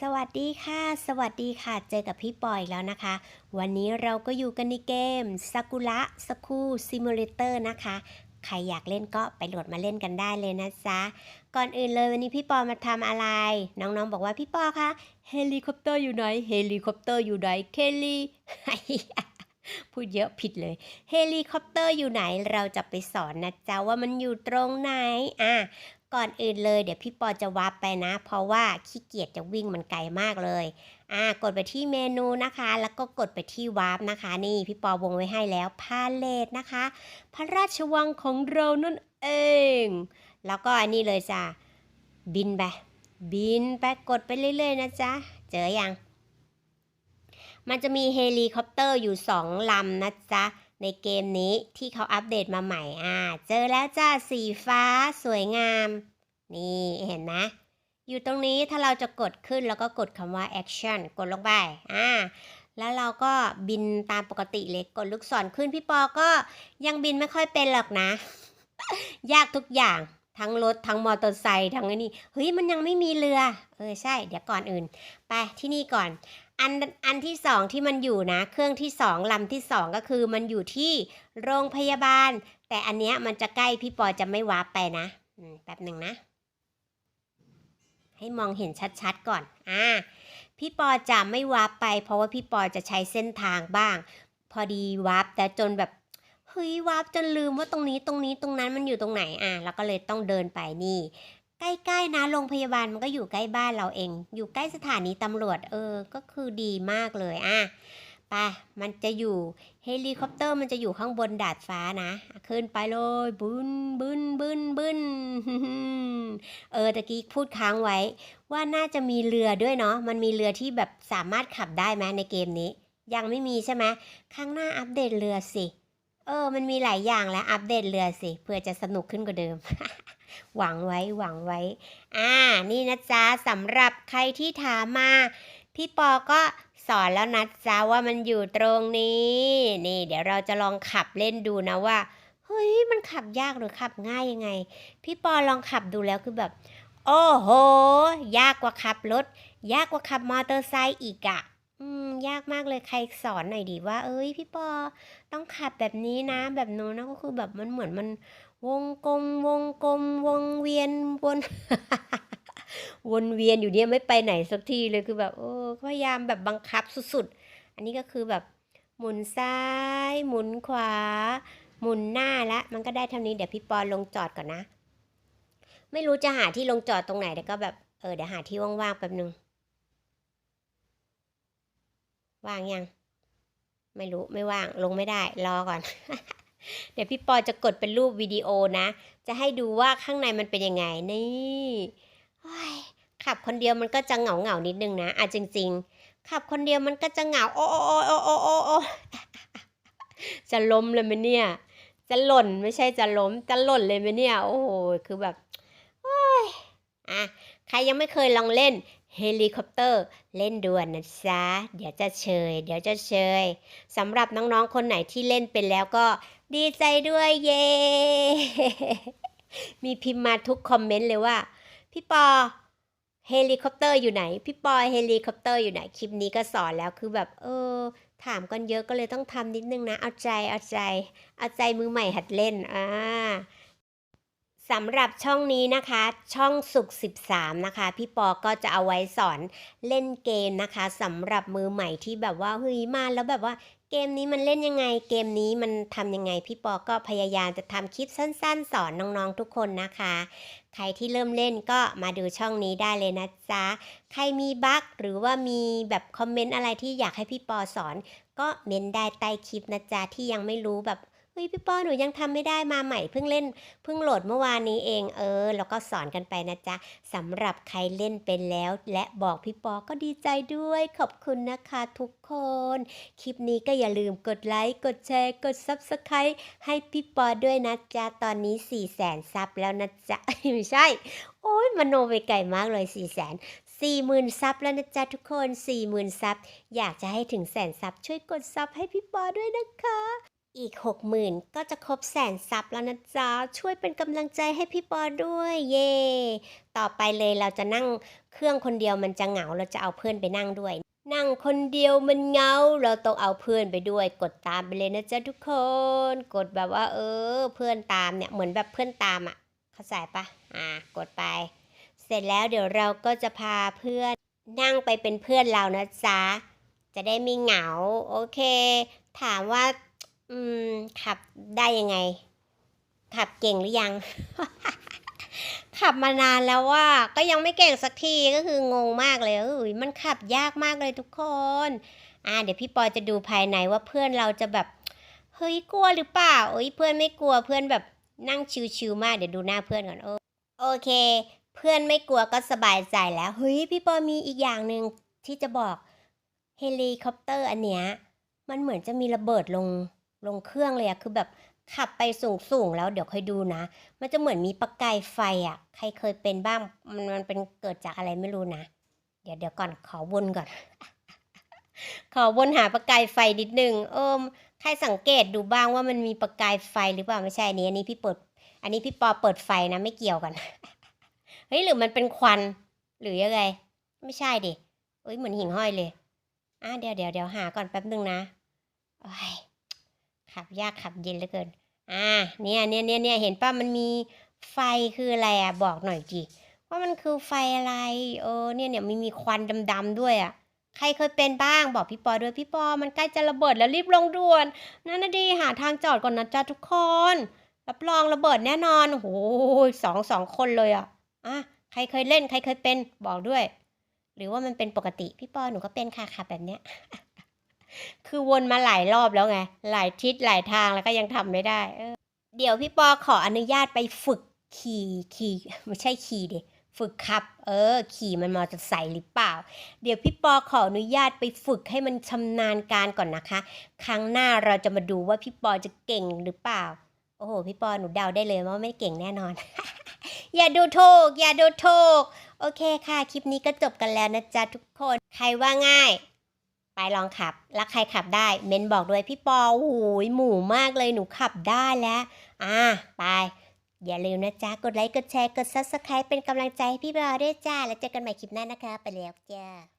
สวัสดีค่ะ สวัสดีค่ะ เจอกับพี่ปอยแล้วนะคะ วันนี้เราก็อยู่กันในเกมซากุระสคูซิมูเลเตอร์นะคะ ใครอยากเล่นก็ไปโหลดมาเล่นกันได้เลยนะจ๊ะ ก่อนอื่นเลยวันนี้พี่ปอมาทำอะไร น้องๆบอกว่าพี่ปอคะเฮลิคอปเตอร์อยู่ไหน เฮลิคอปเตอร์อยู่ไหน เคลลี่ พูดเยอะผิดเลย เฮลิคอปเตอร์อยู่ไหน เราจะไปสอนนะจ๊ะว่ามันอยู่ตรงไหน อะ ก่อนอื่นเลยเดี๋ยวพี่ปอจะวับไปนะ เพราะว่าขี้เกียจจะวิ่งมันไกลมากเลยอ่ากดไปที่เมนูนะคะ แล้วก็กดไปที่วาร์ปนะคะ นี่พี่ปอวงไว้ให้แล้วพาเลทนะคะ พระราชวังของเรานั่นเอง แล้วก็อันนี้เลยจ้ะบินไปบินไปกดไปเรื่อยๆนะจ๊ะ เจอยัง มันจะมีเฮลิคอปเตอร์อยู่สองลำนะจ๊ะในเกมนี้ที่เขาอัปเดตมาใหม่ อ่า เจอแล้วจ้าสีฟ้าสวยงาม นี่เห็นไหมอยู่ตรงนี้ถ้าเราจะกดขึ้นแล้วก็กดคำว่า action กดลงไปอ่าแล้วเราก็บินตามปกติเลยกดลูกศรขึ้นพี่ปอก็ยังบินไม่ค่อยเป็นหรอกนะ ยากทุกอย่างทั้งรถทั้งมอเตอร์ไซค์ทั้งไอ้นี่เฮ้ยมันยังไม่มีเรือ เออใช่ เดี๋ยวก่อนอื่น ไปที่นี่ก่อน อันอันที่สองที่มันอยู่นะ เครื่องที่สองลำที่สองก็คือมันอยู่ที่โรงพยาบาล แต่อันเนี้ยมันจะใกล้พี่ปอจะไม่วาร์ปไปนะแป๊บหนึ่งนะ ให้มองเห็นชัดๆก่อน อ่า พี่ปอจะไม่วาร์ปไป เพราะว่าพี่ปอจะใช้เส้นทางบ้าง พอดีวาร์ปแต่จนแบบเฮ้ยวาร์ปจนลืมว่าตรงนี้ตรงนี้ตรงนั้นมันอยู่ตรงไหน อ่าแล้วก็เลยต้องเดินไปนี่ ใกล้ๆนะโรงพยาบาลมันก็อยู่ใกล้บ้านเราเอง อยู่ใกล้สถานีตำรวจ เออ ก็คือดีมากเลย อะ ไปมันจะอยู่เฮลิคอปเตอร์มันจะอยู่ข้างบนดาดฟ้านะขึ้นไปเลยบึนบึนบึนบึนเออตะกี้พูดค้างไว้ ว่าน่าจะมีเรือด้วยเนาะมันมีเรือที่แบบสามารถขับได้ไหมในเกมนี้ ยังไม่มีใช่ไหมข้างหน้าอัปเดตเรือสิเออ มันมีหลายอย่างแล้วอัปเดตเรือสิเพื่อจะสนุกขึ้นกว่าเดิม หวังไว้หวังไว้ อ่า นี่นะจ๊ะสำหรับใครที่ถามมา พี่ปอก็สอนแล้วนะจ๊ะว่ามันอยู่ตรงนี้ นี่ เดี๋ยวเราจะลองขับเล่นดูนะว่า เฮ้ย มันขับยากหรือขับง่ายยังไง พี่ปอลองขับดูแล้วคือแบบ โอ้โห ยากกว่าขับรถ ยากกว่าขับมอเตอร์ไซค์อีกอะอืม ยากมากเลยใครสอนหน่อยดีว่า เอ้ย พี่ปอต้องขับแบบนี้นะ แบบนู้นนะก็คือแบบมันเหมือนมันวงกลมวงกลมวงเวียนวน วนเวียนอยู่เนี่ยไม่ไปไหนสักทีเลยคือแบบเออพยายามแบบบังคับสุดๆ อันนี้ก็คือแบบหมุนซ้าย หมุนขวา หมุนหน้าละ มันก็ได้เท่านี้เดี๋ยวพี่ปอลงจอดก่อนนะ ไม่รู้จะหาที่ลงจอดตรงไหนแต่ก็แบบเออเดี๋ยวหาที่ว่างๆแป๊บนึงว่างยังไม่รู้ไม่ว่างลงไม่ได้รอก่อน เดี๋ยวพี่ปอจะกดเป็นรูปวิดีโอนะ จะให้ดูว่าข้างในมันเป็นยังไงนี่ ขับคนเดียวมันก็จะเหงาเหงานิดนึงนะอะจริง ๆ ขับคนเดียวมันก็จะเหงา โอ้โอ้โอ้โอ้โอ้โอ้จะล้มเลยไหมเนี่ย จะหล่นไม่ใช่จะล้ม จะหล่นเลยไหมเนี่ย โอ้โห คือแบบโอ้ยอะใครยังไม่เคยลองเล่นเฮลิคอปเตอร์เล่นด่วนนะจ๊ะ เดี๋ยวจะเชย เดี๋ยวจะเชยสำหรับน้องๆ คนไหนที่เล่นเป็นแล้วก็ดีใจด้วยเย้ มีพิมพ์มาทุกคอมเมนต์เลยว่า พี่ปอเฮลิคอปเตอร์อยู่ไหน พี่ปอเฮลิคอปเตอร์อยู่ไหน คลิปนี้ก็สอนแล้วคือแบบเออ ถามกันเยอะก็เลยต้องทำนิดนึงนะ เอาใจเอาใจ เอาใจมือใหม่หัดเล่นอ่าสำหรับช่องนี้นะคะ ช่องสุข 13 นะคะ พี่ปอก็จะเอาไว้สอนเล่นเกมนะคะสำหรับมือใหม่ที่แบบว่าเฮ้ยมาแล้วแบบว่าเกมนี้มันเล่นยังไง เกมนี้มันทำยังไง พี่ปอก็พยายามจะทำคลิปสั้น ๆ สอนน้องๆทุกคนนะคะ ใครที่เริ่มเล่นก็มาดูช่องนี้ได้เลยนะจ๊ะ ใครมีบั๊กหรือว่ามีแบบคอมเมนต์อะไรที่อยากให้พี่ปอสอน ก็เม้นได้ใต้คลิปนะจ๊ะที่ยังไม่รู้แบบ เฮ้ยพี่ปอหนูยังทำไม่ได้มาใหม่เพิ่งเล่นเพิ่งโหลดเมื่อวานนี้เองเออ แล้วก็สอนกันไปนะจ๊ะสำหรับใครเล่นเป็นแล้ว และบอกพี่ปอก็ดีใจด้วย ขอบคุณนะคะทุกคน คลิปนี้ก็อย่าลืมกดไลค์กดแชร์ กด Subscribe ให้พี่ปอด้วยนะจ๊ะตอนนี้4 0 0แสนซับแล้วนะจ๊ะไม่ใช่ โอ้ยมโนไปไกลมากเลย4 0 0แสนสี่หมื่นซับแล้วนะจ๊ะทุกคนสี่หมื่นซับอยากจะให้ถึงแสนซับช่วยกดซับให้พี่ปอด้วยนะคะ อีกหกหมื่นก็จะครบแสนซับแล้วนะจ๊ะ ช่วยเป็นกำลังใจให้พี่ปอด้วย เย่ต่อไปเลยเราจะนั่งเครื่องคนเดียวมันจะเหงาเราจะเอาเพื่อนไปนั่งด้วย นั่งคนเดียวมันเหงา เราต้องเอาเพื่อนไปด้วย กดตามไปเลยนะจ๊ะทุกคน กดแบบว่า เออ เพื่อนตามเนี่ยเหมือนแบบเพื่อนตามอะ เข้าใจปะอ่ากดไป เสร็จแล้วเดี๋ยวเราก็จะพาเพื่อนนั่งไปเป็นเพื่อนเรานะจ๊ะจะได้ไม่เหงา โอเค ถามว่า อืม ขับได้ยังไง ขับเก่งหรือยัง ขับมานานแล้วว่า ก็ยังไม่เก่งสักทีก็คืองงมากเลยเอ้ยมันขับยากมากเลยทุกคน อ่า เดี๋ยวพี่ปอจะดูภายในว่าเพื่อนเราจะแบบ เฮ้ยกลัวหรือเปล่าเอ้ยเพื่อนไม่กลัวเพื่อนแบบนั่งชิวๆมากเดี๋ยวดูหน้าเพื่อนก่อนโอโอเค เพื่อนไม่กลัวก็สบายใจแล้วเฮ้ยพี่ปอมีอีกอย่างหนึ่งที่จะบอกเฮลิคอปเตอร์อันเนี้ยมันเหมือนจะมีระเบิดลง ลงเครื่องเลยอะคือแบบขับไปสูงๆแล้วเดี๋ยวค่อยดูนะ มันจะเหมือนมีประกายไฟอะใครเคยเป็นบ้าง มันมันเป็นเกิดจากอะไรไม่รู้นะ เดี๋ยวเดี๋ยวก่อนขอวนก่อน ขอวนหาประกายไฟนิดนึง เอิมใครสังเกตดูบ้างว่ามันมีประกายไฟหรือเปล่าไม่ใช่อันนี้อันนี้พี่เปิด อันนี้พี่ปอเปิดไฟนะไม่เกี่ยวกัน เฮ้ยหรือมันเป็นควัน หรือยังไง ไม่ใช่ดิเอ้ยเหมือนหิ่งห้อยเลยอะเดี๋ยวเดี๋ยวเดี๋ยวหาก่อนแป๊บนึงนะโอ้ย ขับยากขับเย็นเหลือเกิน อ่า เนี่ยเนี่ยเนี่ยเนี่ยเห็นป่ะมันมีไฟคืออะไรอะ บอกหน่อยจีว่ามันคือไฟอะไรเออเนี่ยเนี่ยมีมีควันดำๆด้วยอะใครเคยเป็นบ้างบอกพี่ปอด้วยพี่ปอมันใกล้จะระเบิดแล้วรีบลงด่วนนั่นนะดีหาทางจอดก่อนนะจ๊ะทุกคนรับรองระเบิดแน่นอนโอ้โหสองสองคนเลยอะอะใครเคยเล่นใครเคยเป็นบอกด้วย หรือว่ามันเป็นปกติพี่ปอหนูก็เป็นค่ะค่ะแบบเนี้ย คือวนมาหลายรอบแล้วไง หลายทิศหลายทางแล้วก็ยังทำไม่ได้ เออ เดี๋ยวพี่ปอขออนุญาตไปฝึกขี่ขี่ไม่ใช่ขี่ดิฝึกขับ เออ ขี่มันมอเตอร์ไซค์หรือเปล่า เดี๋ยวพี่ปอขออนุญาตไปฝึกให้มันชำนาญการก่อนนะคะ ครั้งหน้าเราจะมาดูว่าพี่ปอจะเก่งหรือเปล่า โอ้โห พี่ปอหนูเดาได้เลยว่าไม่เก่งแน่นอน อย่าดูถูกอย่าดูถูกโอเคค่ะ คลิปนี้ก็จบกันแล้วนะจ๊ะทุกคน ใครว่าง่าย ไปลองขับ แล้วใครขับได้ เมนบอกด้วยพี่ปอโอ้ยหหมู่มากเลยหนูขับได้แล้ว อ่าไป อย่าลืมนะจ๊ะ กดไลค์ กดแชร์ กด subscribe เป็นกำลังใจให้พี่ปอด้วยจ้า แล้วเจอกันใหม่คลิปหน้านะคะ ไปแล้วจ้า